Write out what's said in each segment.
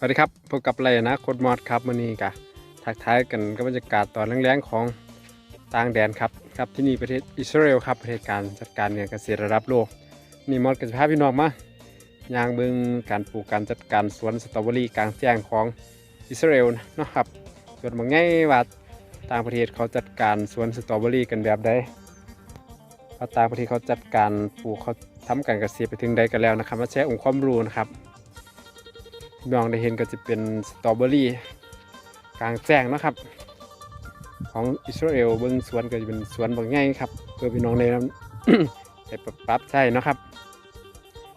สวัสดีครับพบกับไรนะโคดมอดครับวันนี้กะทักทายกันกับบรรยากาศตอนแรงๆของต่างแดนครับครับที่นี่ประเทศอิสราเอลครับประเทศการจัดการเนี่ยเกษตรระดับโลกนี่มอดกับพาพี่น้องมายางเบิงการปลูกการจัดการสวนสตรอเบอรี่กลางแจ้งของอิสราเอลนะครับส่วนบางไงว่าต่างประเทศเขาจัดการสวนสตรอเบอรี่กันแบบใดว่าต่างประเทศเขาจัดการปลูกเขาทำการเกษตรไปถึงใดกันแล้วนะครับมาแชร์องค์ความรู้นะครับ พี่น้องได้เห็นก็จะเป็นสตรอเบอรี่กลางแจ้งนะครับ ของอิสราเอลเบิ้งสวนก็จะเป็นสวนบางใหญ่ครับ เพื่อพี่น้องได้นำไปปรับปรับใช่นะครับ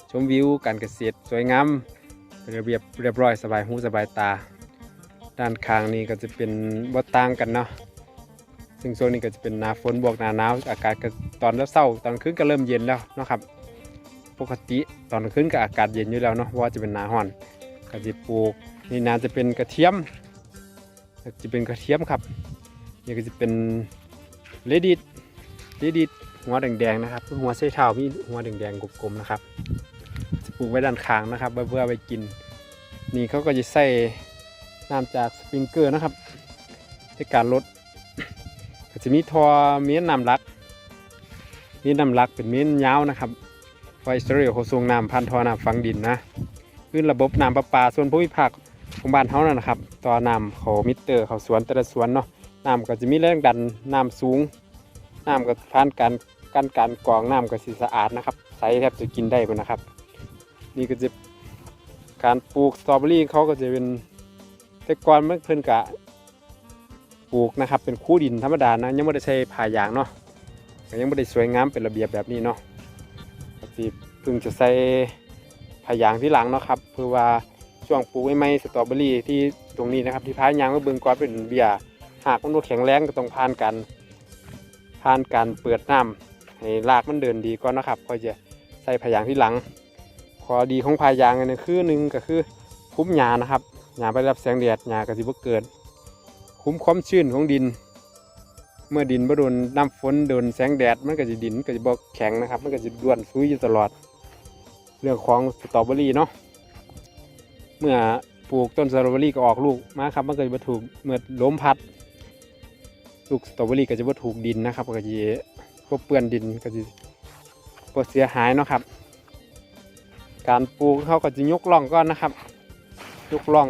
ชมวิวการเกษตรสวยงามเป็นระเบียบเรียบร้อยสบายหูสบายตา ด้านข้างนี้ก็จะเป็นบ่ต่างกันเนาะซึ่งโซนนี้ก็จะเป็นหนาฝนบวกหนาหนาวอากาศก็ตอนเช้าตอนคืนก็เริ่มเย็นแล้วนะครับ ปกติตอนคืนก็อากาศเย็นอยู่แล้วเนาะเพราะว่าจะเป็นหนาห้อน ก็จะปลูกนี่น่าจะเป็นกระเทียมจะเป็นกระเทียมครับนี่ก็จะเป็นเลดิตเลดิตหัวแดงๆนะครับหัวไส้เท้ามีหัวแดงๆกลมๆนะครับ จะปลูกไว้ด้านข้างนะครับเพื่อไปกิน นี่เขาก็จะใส่น้ำจากสปริงเกอร์นะครับในการลดก็จะมีทอเมียนน้ำรักเมีนน้ำรักเป็นเมียนยาวนะครับไฟอิสราเอลเขาส่งน้ำพันทอน้ำฝังดินนะ ขึ้นระบบน้ำประปาส่วนภูมิภาคของบ้านเขานั่นนะครับต่อน้ำเขามิเตอร์เขาสวนแต่ละสวนเนาะน้ำก็จะมีแรงดันน้ำสูงน้ำก็ผ่านการการการกรองน้ำก็สีสะอาดนะครับใสแทบจะกินได้เลยนะครับ นี่ก็จะการปลูกสตรอเบอรี่เขาก็จะเป็นแต่ก่อนเมื่อเพิ่นกะปลูกนะครับ เป็นคู่ดินธรรมดานะยังไม่ได้ใช้ผ่ายางเนาะยังไม่ได้สวยงามเป็นระเบียบแบบนี้เนาะก็สิเพิ่งจะใส่ พายางที่หลังเนาะครับเพื่อว่าช่วงปลูกไม้ๆสตรอเบอรี่ที่ตรงนี้นะครับที่พายยางมาเบิ่งก่อนเป็นเบียร์หากมันบ่แข็งแรงก็ต้องผ่านการผ่านการเปิดน้ำให้รากมันเดินดีก่อนนะครับก็จะใส่พายางที่หลังข้อดีของพายางอันนี้คือหนึ่งก็คือคุ้มหญ้านะครับหญ้าไปรับแสงแดดหญ้าก็สิบ่เกิด คุ้มความชื้นของดิน เมื่อดินบ่โดนน้ำฝนโดนแสงแดดมันก็จะดินก็จะบ่แข็งนะครับ มันก็จะด้วนซุยอยู่ตลอด เรื่องของสตรอเบอรี่เนาะเมื่อปลูกต้นสตรอเบอรี่ก็ออกลูกมาครับมันก็จะถูกเมื่อล้มพัด ลูกสตรอเบอรี่ก็จะถูกดินนะครับก็จะพวกเปื้อนดินก็จะพวกเสียหายเนาะครับ การปลูกเขาก็จะยกล่องก่อนนะครับ ยกล่อง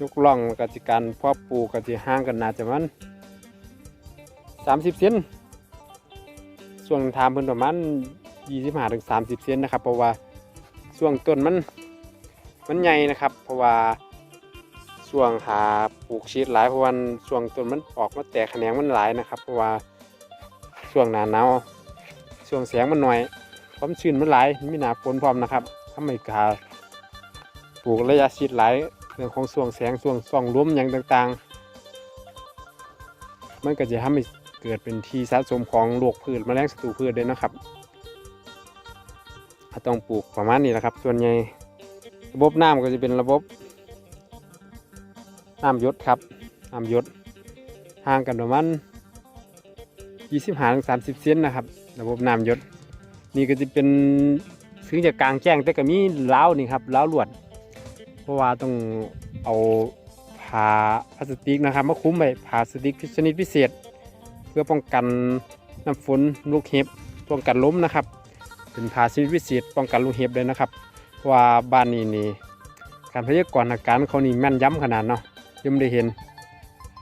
ยกล่องก็จะการเพาะปลูกก็จะห่างกันนาจะมันสามสิบเซนส่วนทามเพิ่นประมาณ ยี่สิบหาถึงสามสิบเซนนะครับ เพราะว่าช่วงต้นมันมันใหญ่นะครับ เพราะว่าช่วงหาปลูกชีดหลายเพราะว่าช่วงต้นมันออกมาแตกแขนงมันหลายนะครับ เพราะว่าช่วงหนาหนาวช่วงแสงมันหน่อยความชื้นมันหลายมีหนาฝนพร้อมนะครับทำให้กาปลูกระยะชีดหลายเรื่องของช่วงแสงช่วงส่องล้มอย่างต่างๆ มันก็จะทำให้เกิดเป็นที่สะสมของโรคพืชแมลงศัตรูพืชด้วยนะครับ ก็ต้องปลูกประมาณนี้แหละครับ ส่วนใหญ่ระบบน้ำก็จะเป็นระบบน้ำยศครับน้ำยศห่างกันประมาณ25ถึง30 เซนนะครับ ระบบน้ำยศนี่ก็จะเป็นถึงจะกลางแจ้งแต่ก็มีล้าวนี่ครับล้าวลวด เพราะว่าต้องเอาผ้าพลาสติกนะครับมาคุ้มไว้ผ้าพลาสติกชนิดพิเศษ เพื่อป้องกันน้ำฝนลูกเห็บป้องกันล้มนะครับ เป็นภาชนิดวิเศษป้องกันลูกเห็บเลยนะครับเพราะว่าบ้านนี้นี่การพยากรณ์อากาศเขานี่แม่นย้ำขนาดเนาะยังไม่ได้เห็น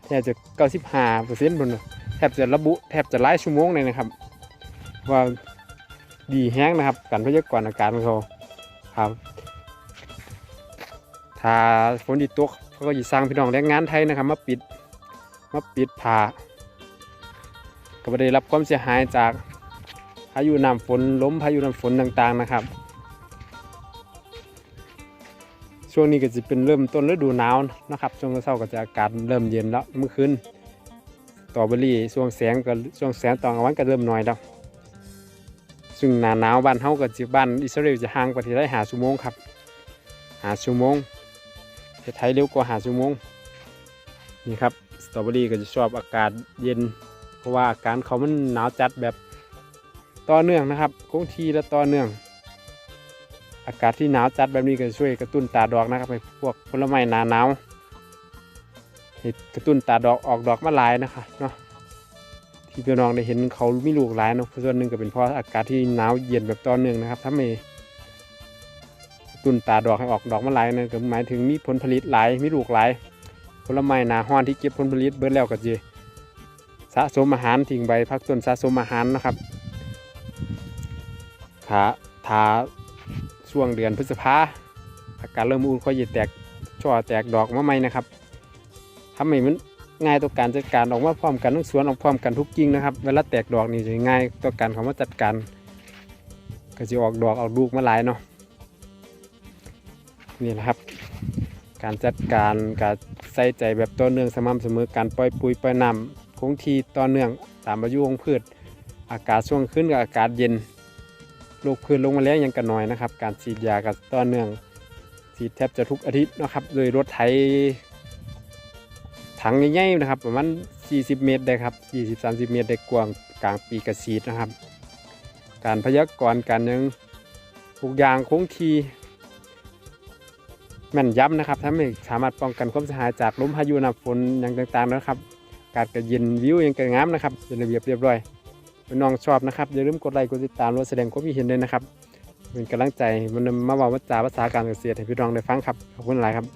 แทบจะ95เปอร์เซ็นต์บนแทบจะระบุแทบจะหลายชั่วโมงเลยนะครับ ว่าดีแห้งนะครับ การพยากรณ์อากาศเขาครับถ้าฝนดีตกเขาก็จะสร้างพี่น้องแรงงานไทยนะครับมาปิดมาปิดผ่าก็ไม่ได้รับความเสียหายจากายุน้ำฝนล้มพายุน้ำฝนต่างๆนะครับ ช่วงนี้ก็จะเป็นเริ่มต้นฤดูหนาวนะครับ ช่วงเช้าก็จะอากาศเริ่มเย็นแล้วเมื่อคืนตอเบอรี่ช่วงแสงก็ช่วงแสงตอนกลางวันก็เริ่มน้อยแล้วซึ่งหนาหนาวบ้านเฮากับจีบ้านอิสราเอลจะห่างประเทศได้หาชั่วโมงครับหาชั่วโมงประเทศไทยเร็วกว่าหาชั่วโมงนี่ครับสตรอเบอรี่ก็จะชอบอากาศเย็น เพราะว่าอาการเขามันหนาวจัดแบบ ต่อเนื่องนะครับคงทีและต่อเนื่อง อากาศที่หนาวจัดแบบนี้ก็ช่วยกระตุ้นตาดอกนะครับให้พวกผลไม้หนาหนาวให้กระตุ้นตาดอกออกดอกมาหลายนะคะเนาะที่พี่น้องได้เห็นเขามีลูกหลายเนาะส่วนหนึ่งก็เป็นเพราะอากาศที่หนาวเย็นแบบต่อเนื่องนะครับถ้าไม่กระตุ้นตาดอกให้ออกดอกมาหลายนั่นก็หมายถึงมีผลผลิตหลายมีลูกหลายผลไม้หนาห้อนที่เก็บผลผลิตเบิดแล้วก็จะสะสมอาหารทิ้งใบพักต้นสะสมอาหารนะครับ ขาทาช่วงเดือนพฤษภาอากาศเริ่มอุ่นค่อยจะแตกช่อแตกดอกมาใหม่นะครับทำให้มันง่ายต่อการจัดการออกมาพร้อมกันทั้งสวนออกพร้อมกันทุกกิ่งนะครับ เวลาแตกดอกนี่จะง่ายต่อการเขามาจัดการก็จะออกดอกออกลูกมาหลายเนาะนี่นะครับ การจัดการการใส่ใจแบบต่อเนื่องสม่ำเสมอการปล่อยปุ๋ยปล่อยน้ำคงที่ต่อเนื่องตามอายุของพืช อากาศช่วงขึ้นกับอากาศเย็น โรคพืชลงมาแล้วยังกันน้อยนะครับ การฉีดยากับต่อเนื่องฉีดแทบจะทุกอาทิตย์นะครับ โดยรถไถถังใหญ่ๆนะครับ ประมาณ 40 เมตรได้ครับ 20-30 เมตรได้กว้างกลางปีกระสีดนะครับ การพยากรณ์การยังทุกอย่างคงที่แม่นย้ำนะครับถ้าไม่สามารถป้องกันความเสียหายจากลมพายุน้ำฝนอย่างต่างๆนะครับ การกระยินวิวยังกระงามนะครับเป็นระเบียบเรียบร้อย น้องชอบนะครับอย่าลืมกดไลค์กดติดตามรวมแสดงความคิดเห็นด้วยนะครับเป็นกำลังใจมันมาบอกว่าจาภาษาการเกษตรให้พี่น้องได้ฟังครับขอบคุณหลายครับ